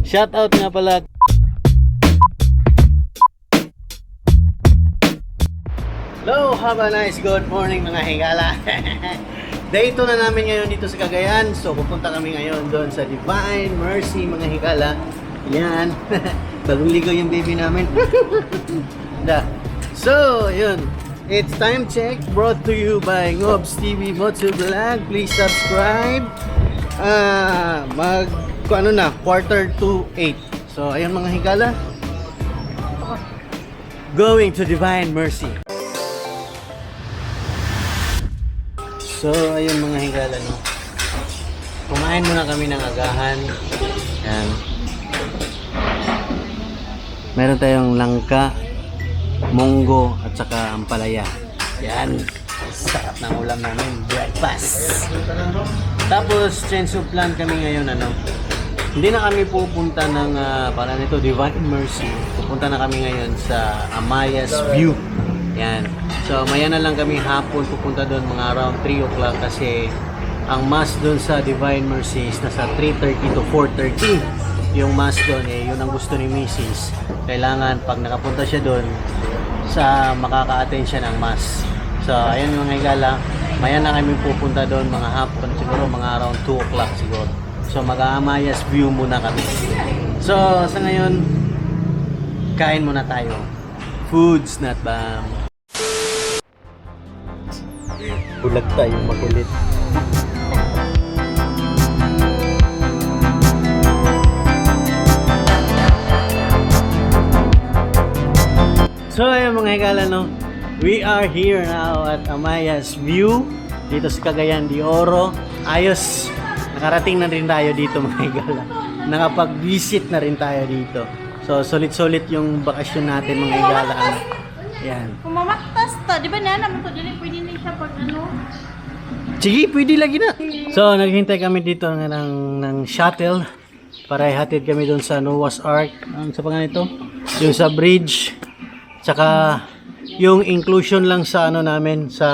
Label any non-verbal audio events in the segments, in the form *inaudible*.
Shout out nga pala. Hello, have a nice good morning mga hingala. *laughs* Day 2 na namin ngayon dito sa Cagayan. So pupunta kami ngayon doon sa Divine Mercy mga hingala. Yan. *laughs* Bagong ligaw yung baby namin. *laughs* da. So, yun. It's time check brought to you by Ngobs TV Moto Vlog. Please subscribe. Ah, mag ano na, quarter to 8. So, ayun mga higala. Going to Divine Mercy. So, ayun mga higala, no. Kumain muna kami ng agahan. Yan. Meron tayong langka, munggo, at saka ampalaya. Yan. Sarap ng ulam namin. Breakfast. Tapos, change of plan kami ngayon, ano. Hindi na kami pupunta ng, uh, para nito, Divine Mercy. Pupunta na kami ngayon sa Amayas View. Yan. So, maya na lang kami hapon pupunta doon mga around 3 o'clock kasi ang mass doon sa Divine Mercy is nasa 3.30 to 4.30 yung mass doon eh, yun ang gusto ni Mrs. Kailangan pag nakapunta siya doon sa makaka-attend siya ng mass. So, ayun mga higala, maya na kami pupunta doon mga hapon, siguro mga around 2 o'clock siguro. So, mag-aamayas view muna kami. So, sa ngayon, kain muna tayo. Foods not bam. Bulag tayo makulit. So ayun mga higala no, we are here now at Amaya's View dito sa Cagayan de Oro. Ayos, nakarating na rin tayo dito *laughs* mga higala. Nakapag-visit na rin tayo dito. So sulit-sulit yung bakasyon natin mga higala. Ano? Yan. Kung mamaktas to, di ba na naman to, dili pwede na siya pag ano. Sige, pwede lagi na. So, naghintay kami dito ng, ng, ng shuttle para ihatid kami doon sa Noah's Ark. Ang sa pangalan ito? Yung sa bridge. Tsaka yung inclusion lang sa ano namin sa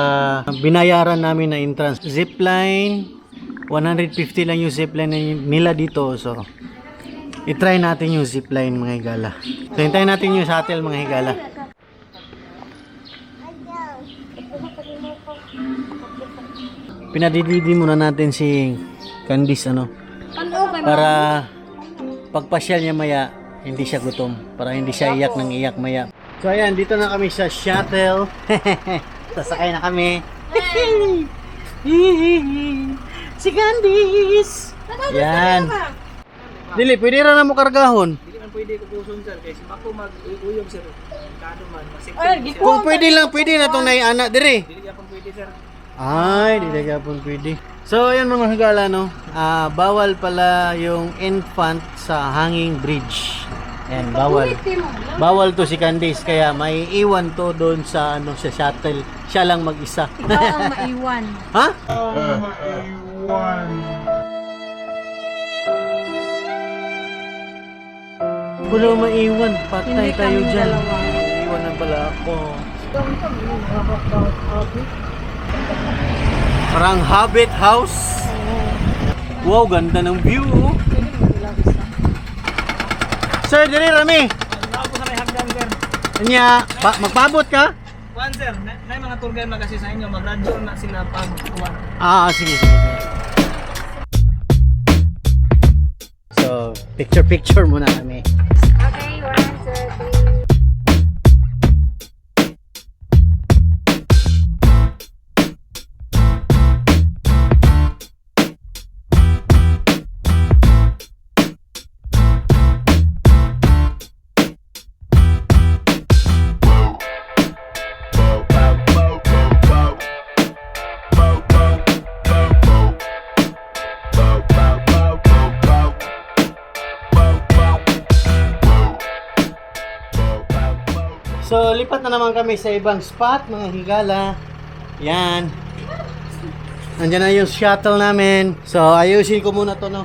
binayaran namin na entrance. Zipline 150 lang yung zipline nila dito. So, i-try natin yung zipline mga higala. So, hintayin natin yung shuttle mga higala. Pinadididi muna natin si Candice ano para pagpasyal niya maya hindi siya gutom para hindi siya iyak ng iyak maya so ayan dito na kami sa shuttle *laughs* sasakay na kami si Candice yan dili pwede ra na mo kargahon Hindi man pwede ko puson sir kasi ako mag-uyog sir. Kado man. Kasi Ay, giko. kung pwede lang pwede na tong naiana dire Dili ka pang pwede sir. Ay, di na po pwede. So, ayan mga higala, no? Ah, bawal pala yung infant sa hanging bridge. Ayan, bawal. Bawal to si Candice, kaya may iwan to doon sa, ano, sa shuttle. Siya lang mag-isa. Ikaw ang maiwan. ha? Wala maiwan. Patay tayo dyan. dalawa. Iwan na pala ako. Parang Hobbit House. Wow, ganda ng view. oh. Sir, dali rami. Ako sa may hagdan sir. Anya, magpabot ka? Kuan sir, na, na mga tour guide na kasi sa inyo mag-radyo na sila pag kuwan. Ah, sige, sige, sige. So, picture-picture muna kami. Kami sa ibang spot, mga higala. Yan. Nandiyan na yung shuttle namin. So, ayusin ko muna to, no?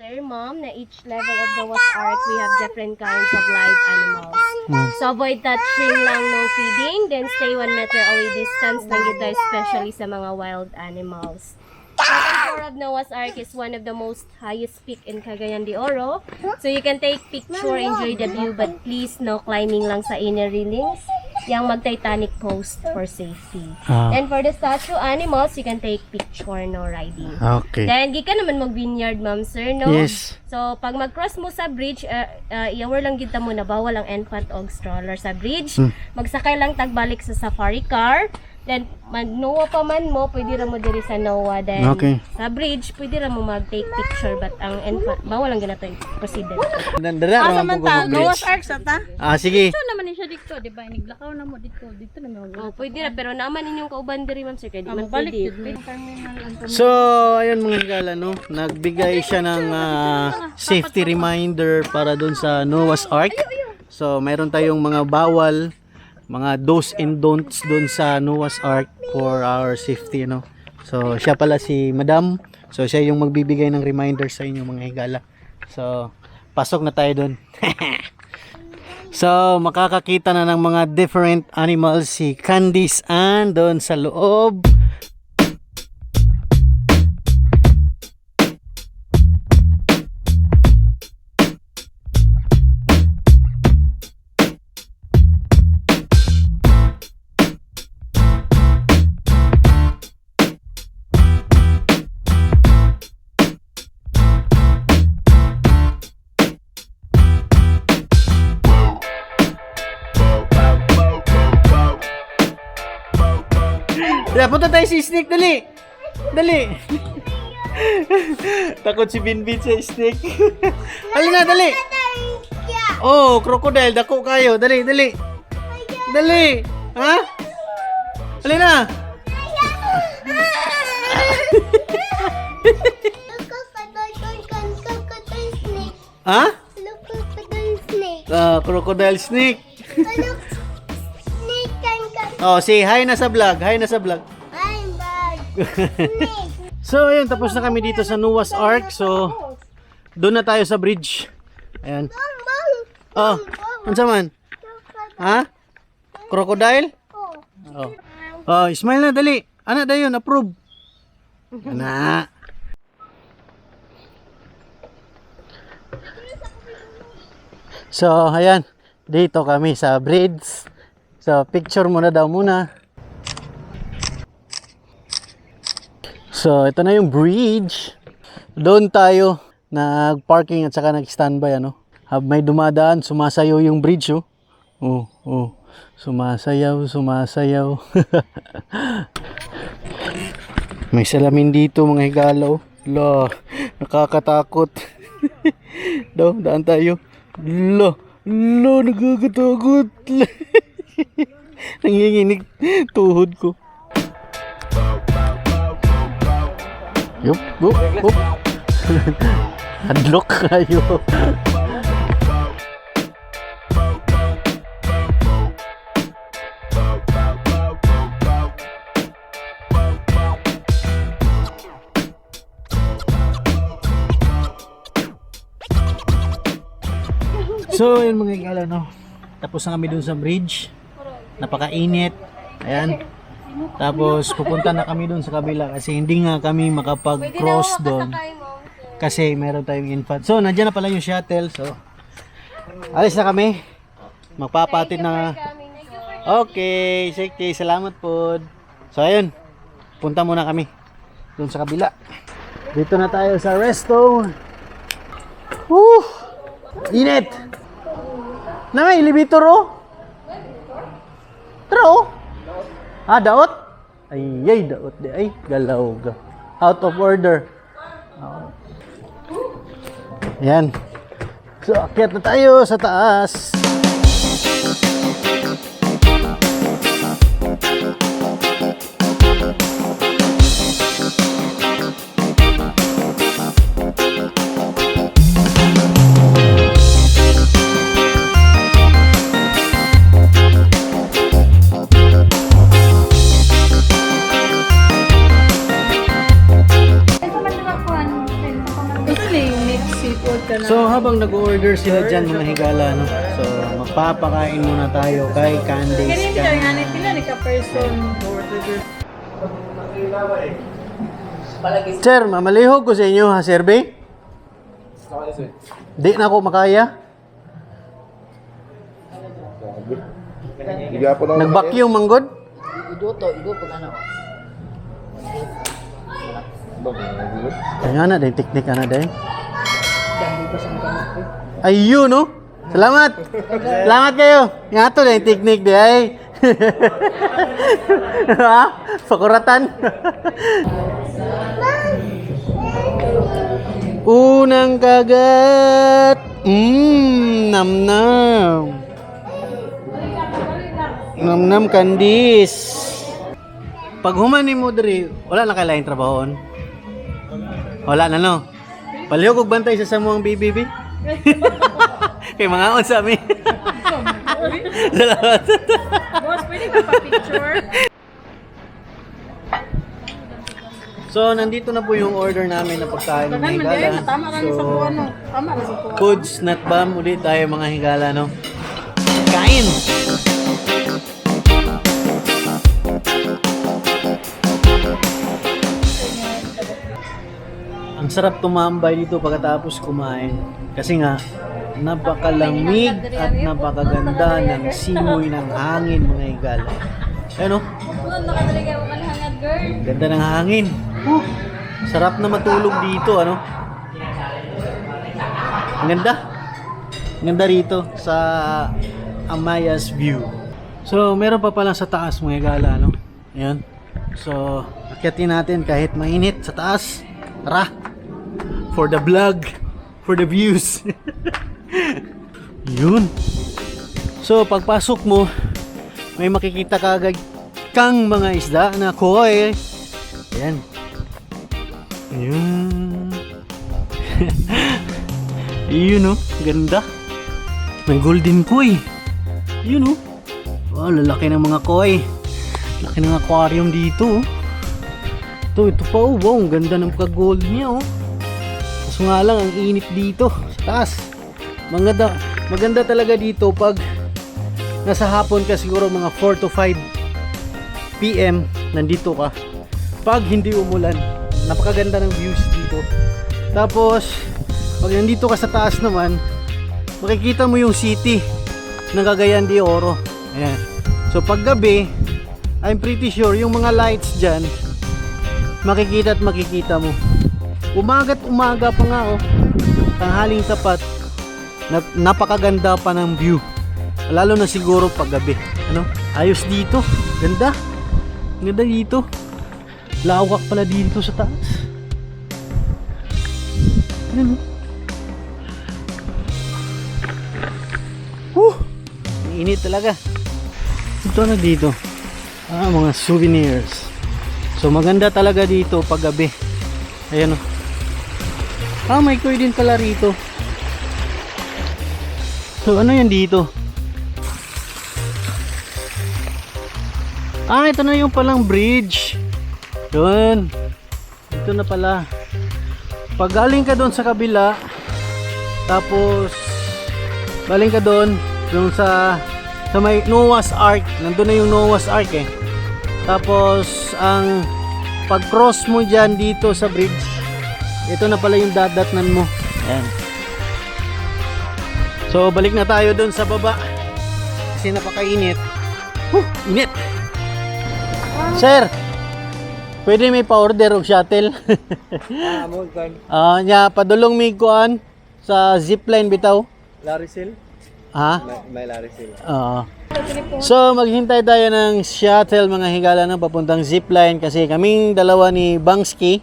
Sir, mom, na each level of the Noah's Ark, we have different kinds of live animals. So, avoid touching lang, no feeding. Then, stay one meter away distance lang ito, especially sa mga wild animals. Second Tower of Noah's Ark is one of the most highest peak in Cagayan de Oro. So you can take picture, enjoy the view, but please no climbing lang sa inner railings. Yang mag-Titanic post for safety. Ah. And for the statue animals, you can take picture, no riding. Okay. Then, gi ka naman mag-vineyard, ma'am, sir, no? Yes. So, pag mag-cross mo sa bridge, uh, uh, iawar lang kita mo na bawal ang infant o stroller sa bridge. Hmm. Magsakay lang tagbalik sa safari car. Then, mag-NOA pa man mo, pwede ra mo diri sa NOA. Then, Okay. sa bridge, pwede ra mo mag-take picture. But ang infant, bawal lang ginato proceed dito. Dara Asa naman man po ta, Noah's. Ark sa ta. Ah, sige. Ito naman ni siya dito, di ba? Niglakaw na mo dito, dito na mo. Oh, pwede ra. Pero naman inyong kauban diri, ma'am, sir. Kaya di man Balik pwede. yun. Terminal ang So, ayun mga higala, no? Nagbigay siya ng ah, safety reminder para doon sa Noah's Ark. So, mayroon tayong mga bawal, mga do's and don'ts doon sa Noah's Ark for our safety, no? So, siya pala si Madam. So, siya yung magbibigay ng reminder sa inyo mga higala. So, pasok na tayo doon. *laughs* so, makakakita na ng mga different animals si Candice Ann doon sa loob. Sa snake, dali! Dali! Takot si Binbin sa snake. Halina, dali! Oh, crocodile, dako kayo. Dali, dali! Dali! Ha? Halina! Ha? Ah, crocodile snake. Oh, say hi na sa vlog. Hi na sa vlog. *laughs* So, ayun, tapos na kami dito sa Noah's Ark. So, doon na tayo sa bridge. Ayan. Oh, ano man? Ha? Crocodile? Oh. Oh, smile na, dali. Ana, dayon, approve. Ana. So, ayan. Dito kami sa bridge. So, picture muna daw muna. So, ito na yung bridge. Doon tayo nag-parking at saka nag-standby ano. May dumadaan, sumasayaw yung bridge oh. Oh, oh. Sumasayaw, sumasayaw. *laughs* may salamin dito mga higalaw. La, nakakatakot. *laughs* Daw, daan tayo. La, la, nagkakatakot. *laughs* Nanginginig tuhod ko. Yup, yup, yup. Hadlock kayo. So, yun mga igala, no? Tapos na kami dun sa bridge. Napakainit. Ayan. Tapos, pupunta na kami dun sa kabila kasi hindi nga kami makapag-cross doon. Kasi meron tayong infant. So, nandiyan na pala yung shuttle. So, alis na kami. Magpapatid na. Okay, sige. Salamat po. So, ayun. Punta muna kami. Doon sa kabila. Dito na tayo sa resto. Woo! Init! Na may elevator oh. Tara oh. Ah, daot? Ay, ay, daot di. Ay, galaw ga. Out of order. Ah. Yan. So, akyat na tayo sa taas. Habang nag-order sila dyan mga higala, no? So, magpapakain muna tayo kay Candice. Can- siya, nga ni pila ni ka person. Sir, mamalihog ko sa inyo ha, survey? Di na ako makaya. Nag-vacuum manggod? Kaya na, dahil teknik na dahil. Ayun, no? Salamat! Salamat kayo! Nga to, dahil teknik dahil. ha? Pakuratan. *laughs* Unang kagat. Mmm, nam-nam. Nam-nam kandis. Pag humani mo diri, wala na kailangan trabahon. Wala na no. Palihog og bantay sa samuang BBB. *laughs* Kay mga on sa amin. Salamat. Boss, pwede ka pa-picture? So, nandito na po yung order namin na pagkain ng higala. tama lang sa kuha no. Tama lang sa kuha. foods, not bomb, ulit tayo mga higala, no? Kain! Ang sarap tumambay dito pagkatapos kumain. Kasi nga, napakalamig at napakaganda ng simoy ng hangin mga higala. Ano? Ganda ng hangin. Uh, sarap na matulog dito, ano? Ang ganda. Ang ganda rito sa Amaya's View. So, meron pa pala sa taas mga gala, no? Ayan. So, akyatin natin kahit mainit sa taas. Tara! For the vlog. For the views. *laughs* Yun. So, pagpasok mo, may makikita ka agad kang mga isda na koi. Ayan. Ayun. *laughs* Yun oh, ganda. May golden koi. Yun oh. Wow, lalaki ng mga koi. Laki ng aquarium dito oh. Ito, ito pa oh. Wow, ang ganda ng pagka-gold niya oh. Kaso nga lang, ang init dito. Taas. Maganda, maganda talaga dito pag nasa hapon ka siguro mga 4 to 5 PM nandito ka. Pag hindi umulan napakaganda ng views dito. Tapos pag nandito ka sa taas naman makikita mo yung city ng Cagayan de Oro. Ayan. So pag gabi I'm pretty sure yung mga lights dyan makikita at makikita mo umaga't umaga pa nga oh. Tanghaling tapat na- napakaganda pa ng view. Lalo na siguro pag gabi ano? Ayos dito. Ganda. Ganda dito. Lawak pala dito sa taas. Ano Woo! Init talaga. Ito na dito. Ah mga souvenirs. So maganda talaga dito pag gabi ayan o ah may koy din pala rito so ano yan dito Ah, ito na yung palang bridge. Yun. Ito na pala. Pag galing ka doon sa kabila, tapos galing ka doon, doon sa sa may Noah's Ark. Nandun na yung Noah's Ark eh. Tapos ang pag-cross mo dyan dito sa bridge, ito na pala yung dadatnan mo. Ayan. So balik na tayo doon sa baba. Kasi napakainit. Huh, init. Sir, pwede may pa-order og shuttle. Ah, mo kan *laughs* Ah, nya padulong mi kuan sa zipline bitaw. Laricel. Ha? May Laricel. Oo. So, maghintay tayo ng shuttle mga higala ng papuntang zipline kasi kaming dalawa ni Bangski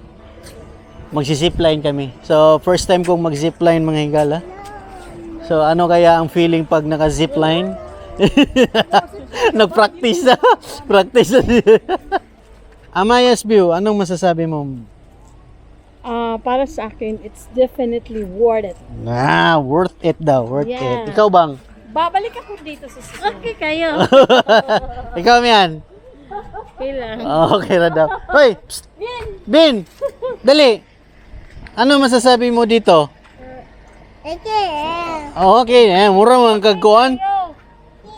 magsi-zipline kami. So, first time kong mag-zipline mga higala. So, ano kaya ang feeling pag naka-zipline? *laughs* Nag-practice na. *laughs* Practice na. *laughs* Amayas View, anong masasabi mo? Ah, para sa akin, it's definitely worth it. Ah, worth it daw, worth Yeah. it. Ikaw bang? Babalik ako dito sa susunod. Okay kayo. Ikaw miyan? Okay lang. Okay na daw. Hoy! psst! Bin! Dali! Ano masasabi mo dito? Okay, eh, mura mga kagkuhan.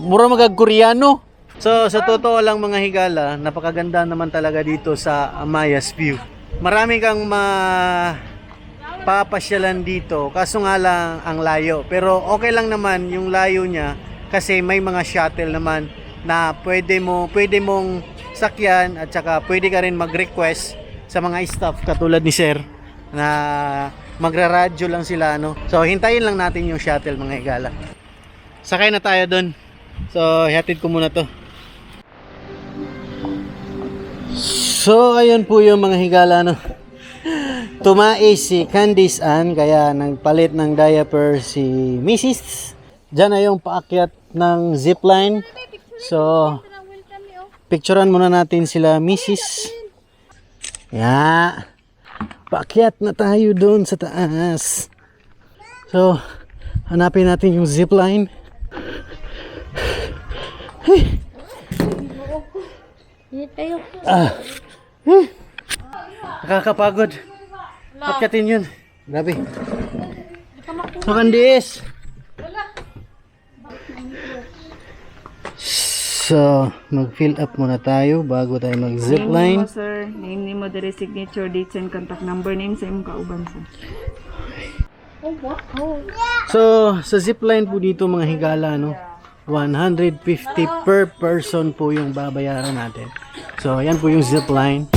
Mura mga Koreano. So, sa totoo lang mga higala, napakaganda naman talaga dito sa Amaya's View. marami kang ma papasyalan dito kaso nga lang ang layo pero okay lang naman yung layo niya kasi may mga shuttle naman na pwede mo pwede mong sakyan at saka pwede ka rin mag-request sa mga staff katulad ni sir na magraradyo lang sila no so hintayin lang natin yung shuttle mga higala sakay na tayo doon so hatid ko muna to so ayun po yung mga higala no *laughs* Tumais si Candice Ann kaya nagpalit ng diaper si Mrs. Diyan na yung paakyat ng zipline. So, picturean muna natin sila Mrs. Ya. Paakyat na tayo doon sa taas. So, hanapin natin yung zipline. Ah. Hmm. Nakakapagod. Akyatin yun. Grabe. So, Candice. So, mag-fill up muna tayo bago tayo Name mag-zipline. mo, sir. Name name mo, the signature, dates, and contact number. Name sa imong kauban, sir. So, sa zipline po dito mga higala, no? 150 per person po yung babayaran natin. So, yan po yung zipline.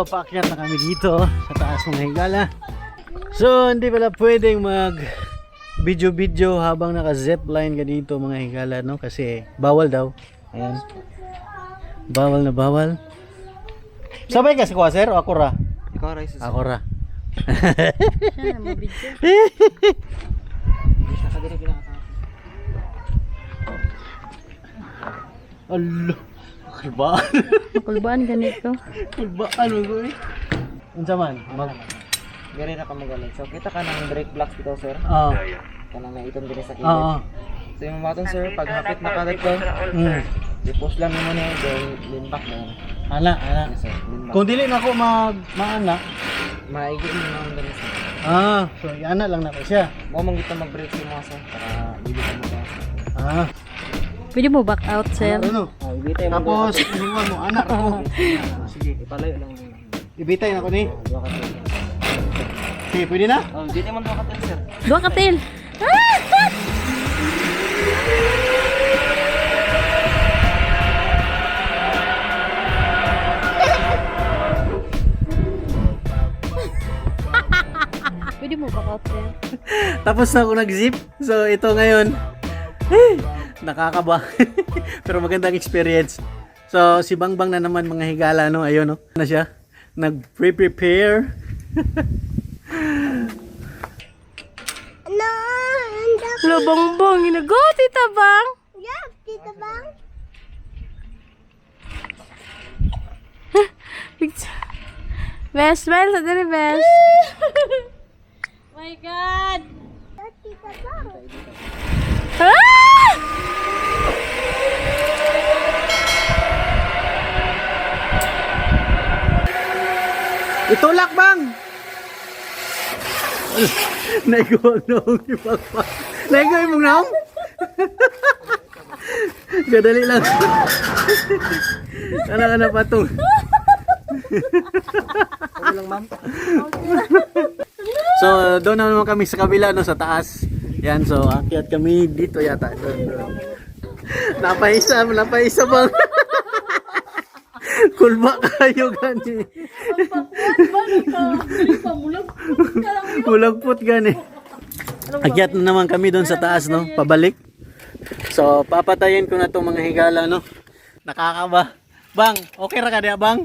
So, paakyat na kami dito sa taas mga higala. So, hindi pala pwedeng mag video-video habang naka-zipline ka dito mga higala, no? Kasi bawal daw. Ayan. Bawal na bawal. Sabay ka si Kwaser o ako ra? Ikaw. Ako ra. Alo. Kulbaan. Kulbaan ganito. Kulbaan mo ko eh. Unsa man? Mag Gari na ka magaling. So, kita ka ng brake blocks dito, sir. Oo. Kanang na itong din sa kilid. Oo. So, yung matong, sir, pag hapit na ka dito, Mm. lang mo na then lean back na yan. Ana, ana. Yes, sir. Kung dili na ako mag maana. Maigit mo naman din, sir. Ah, so ana lang na ko siya. Mo mong kita mag-brake si mga, sir, para dili ka mo ka. Ah, Pwede mo back out, sir. ano? Ah, ibitay mo. Tapos iniwan mo anak ako. *laughs* Sige, Ipalayo lang ibitay na ko ni. Sir. Sige, pwede na? Oh, ibitay mo dua ka, sir. Dua ka, Til. *laughs* Pwede mo back out, sir. Tapos na ako nag-zip. So ito ngayon. *laughs* Nakakaba. *laughs* Pero magandang experience. So si Bangbang na naman mga higala no, ayun no. Na siya. Nag-prepare. Hello, bongbong. Inago, tita bang? Picture. *laughs* Best, smile sa diri, best. *laughs* My God! Ah! Itulak bang! Naiguwag na akong ipagpa. Naiguwag mong naong? *laughs* Gadali lang. Ano ka na patong? Okay lang, ma'am. So, doon na naman kami sa kabila, no, sa taas. Yan, so, akyat kami dito yata. Doon, doon. Napaisa, napaisa bang? *laughs* Kulba kayo gani. Mulagpot gani. Akyat na naman kami doon sa taas, no? Pabalik. So, papatayin ko na itong mga higala, no? Nakakaba. Bang, okay ra ka diya, bang?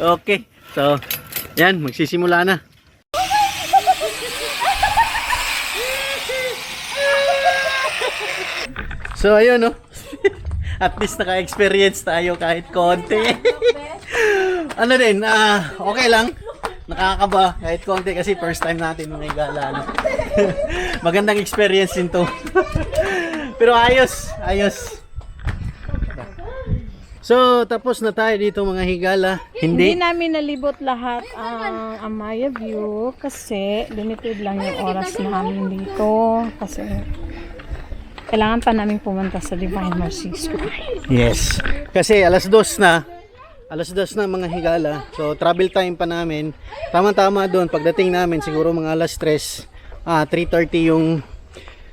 okay. *laughs* So, yan, magsisimula na. So, ayun, no? *laughs* At least naka-experience tayo kahit konti. Ano din, ah, okay lang. Nakakaba kahit konti kasi first time natin mga igala. no? *laughs* Magandang experience din to. *laughs* Pero ayos, ayos. So, tapos na tayo dito mga higala. Hindi Hindi. namin nalibot lahat ang Amaya View kasi limited lang yung oras namin dito kasi kailangan pa namin pumunta sa Divine Mercy School. Yes. Kasi alas dos na. Alas dos na mga higala. So, travel time pa namin. Tama-tama doon. Pagdating namin, siguro mga alas 3, ah, 3.30 yung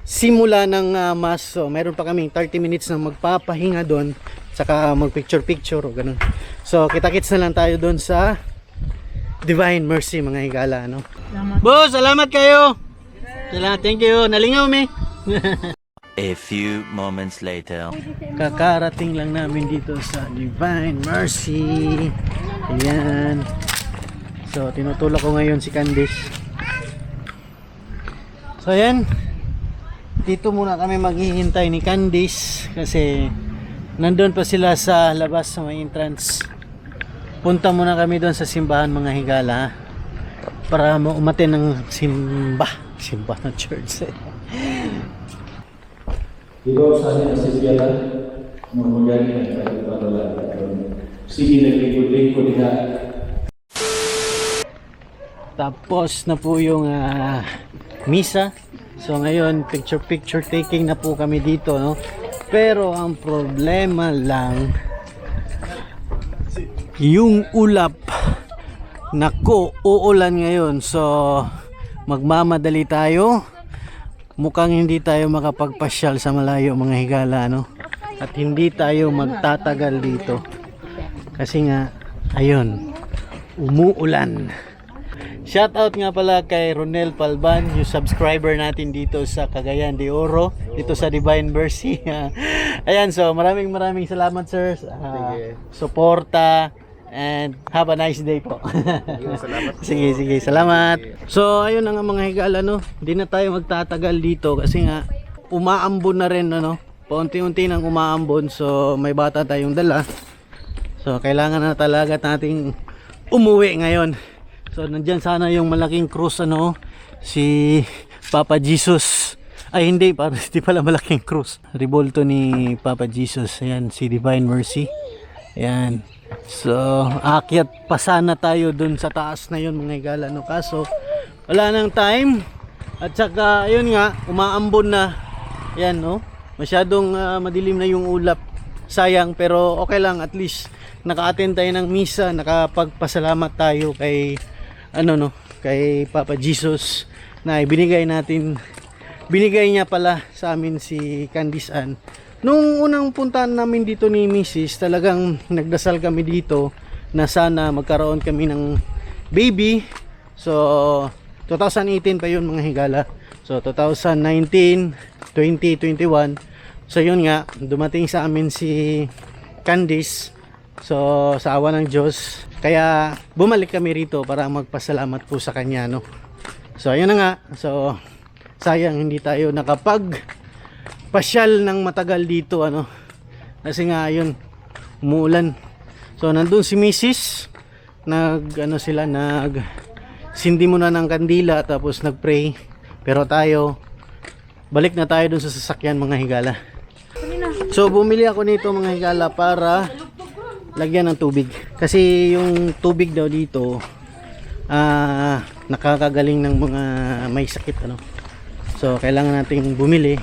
simula ng ah, mass. So, meron pa kami 30 minutes na magpapahinga doon. Saka mag-picture-picture o ganun. So, kita-kits na lang tayo doon sa Divine Mercy mga higala. Ano? Boss, salamat kayo! Salamat, thank you. Nalingaw, me. *laughs* A few moments later. Kakarating lang namin dito sa Divine Mercy. Ayan. So, tinutulak ko ngayon si Candice. So, ayan. Dito muna kami maghihintay ni Candice kasi nandun pa sila sa labas sa may entrance. Punta muna kami doon sa simbahan mga higala ha? para umatin ng simba. Simba ng church. eh. *laughs* Ikaw sa akin ang sisyalan, mamagani ang kahit panola. Sige naglingkod-lingkod ka. Tapos na po yung ah, misa. So ngayon, picture-picture taking na po kami dito, no? Pero ang problema lang yung ulap. Nako, uulan ngayon. So magmamadali tayo. Mukhang hindi tayo makapagpasyal sa malayo mga higala, no? At hindi tayo magtatagal dito. Kasi nga, ayun, umuulan. Shoutout nga pala kay Ronel Palban, yung subscriber natin dito sa Cagayan de Oro, dito sa Divine Mercy. *laughs* Ayan, so maraming maraming salamat sir uh, suporta and have a nice day *laughs* po. sige, sige, salamat. So, ayun na nga mga higala, no? Hindi na tayo magtatagal dito kasi nga umaambon na rin, ano? Paunti-unti nang umaambon, so may bata tayong dala. So, kailangan na talaga nating umuwi ngayon. So, nandyan sana yung malaking cross, ano, si Papa Jesus. Ay, hindi, *laughs* para hindi pala malaking cross. Revolto ni Papa Jesus. Ayan, si Divine Mercy. Ayan. So, akyat pa sana tayo dun sa taas na yun, mga higala, no? Kaso, wala nang time. At saka, ayun nga, umaambon na. Ayan, no? Masyadong ah, madilim na yung ulap. Sayang, pero okay lang. At least, naka-attend tayo ng misa. Nakapagpasalamat tayo kay, ano, no? Kay Papa Jesus na ibinigay natin binigay niya pala sa amin si Candice Ann. Nung unang puntahan namin dito ni Mrs. talagang nagdasal kami dito na sana magkaroon kami ng baby. So, 2018 pa yun mga higala. So, 2019, 2021. So, yun nga, dumating sa amin si Candice. So, sa awa ng Diyos. Kaya, bumalik kami rito para magpasalamat po sa kanya, no? So, ayun na nga. So, sayang hindi tayo nakapag pasyal ng matagal dito, ano? Kasi nga, ayun, umuulan. So, nandun si Mrs. Nag, ano sila, nag sindi muna ng kandila tapos nagpray. Pero tayo, balik na tayo dun sa sasakyan mga higala. So, bumili ako nito mga higala para lagyan ng tubig. Kasi yung tubig daw dito, ah nakakagaling ng mga may sakit ano. So kailangan nating bumili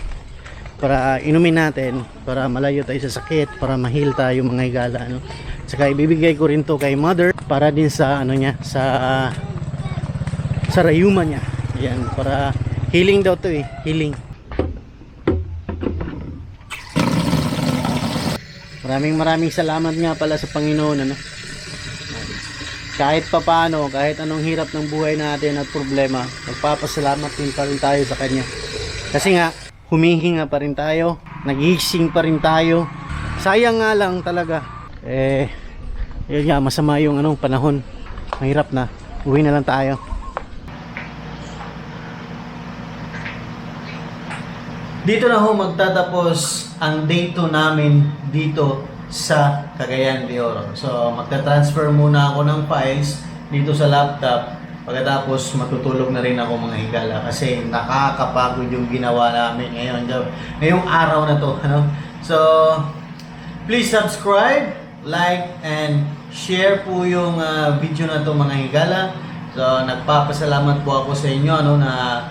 para inumin natin para malayo tayo sa sakit, para mahil tayo mga higala ano. Saka ibibigay ko rin to kay mother para din sa ano niya sa sa rayuma niya. Yan para healing daw to eh, healing. Maraming maraming salamat nga pala sa Panginoon ano kahit papaano, kahit anong hirap ng buhay natin at problema, magpapasalamat din pa rin tayo sa Kanya. Kasi nga, humihinga pa rin tayo, nagising pa rin tayo. Sayang nga lang talaga, eh, yun nga, masama yung anong panahon. Mahirap na, uwi na lang tayo. Dito na ho magtatapos ang day 2 namin dito sa Cagayan de Oro. So magta-transfer muna ako ng files dito sa laptop Pagkatapos matutulog na rin ako mga higala kasi nakakapagod yung ginawa namin ngayon. Ngayong araw na to. *laughs* Ano? So, please subscribe, like, and share po yung ah, video na to mga higala. So, nagpapasalamat po ako sa inyo ano, na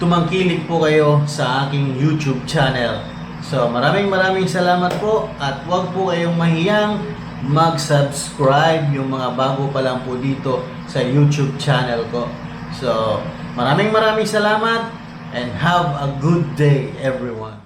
tumangkilik po kayo sa aking YouTube channel. So, maraming maraming salamat po at huwag po kayong mahiyang mag-subscribe yung mga bago pa lang po dito sa YouTube channel ko. So, maraming maraming salamat and have a good day everyone.